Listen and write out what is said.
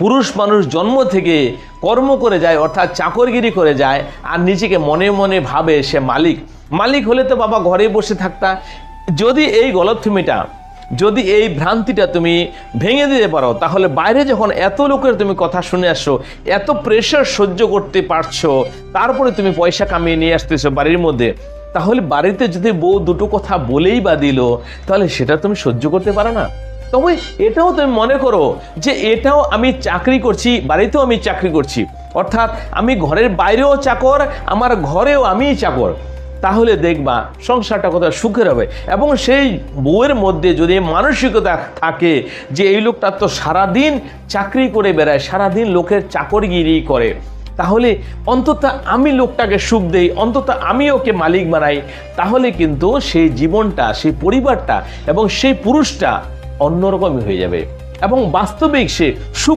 পুরুষ মানুষ জন্ম থেকে কর্ম করে যায়, অর্থাৎ চাকরগিরি করে যায়, আর নিজেকে মনে মনে ভাবে সে মালিক। মালিক হলে তো বাবা ঘরে বসে থাকতা। যদি এই গলতফুমিটা যদি এই ভ্রান্তিটা তুমি ভেঙে দিতে পারো, তাহলে বাইরে যখন এত লোকের তুমি কথা শুনে আসছো এত প্রেশার সহ্য করতে পারছ, তারপরে তুমি পয়সা কামিয়ে নিয়ে আসতেছো বাড়ির মধ্যে, তাহলে বাড়িতে যদি বউ দুটো কথা বলেই বা দিল, তাহলে সেটা তুমি সহ্য করতে পারো না। তবে এটাও তুমি মনে করো যে এটাও আমি চাকরি করছি, বাড়িতেও আমি চাকরি করছি। অর্থাৎ আমি ঘরের বাইরেও চাকর, আমার ঘরেও আমিই চাকর। তাহলে দেখবা সংসারটা কত সুখের হবে। এবং সেই বউয়ের মধ্যে যদি মানসিকতা থাকে যে এই লোকটা তো সারাদিন চাকরি করে বেড়ায়, সারাদিন লোকের চাকরগিরি করে, তাহলে অন্তত আমি লোকটাকে সুখ দেই, অন্তত আমি ওকে মালিক বানাই, তাহলে কিন্তু সেই জীবনটা, সেই পরিবারটা এবং সেই পুরুষটা অন্যরকমই হয়ে যাবে। এবং বাস্তবিক সে সুখ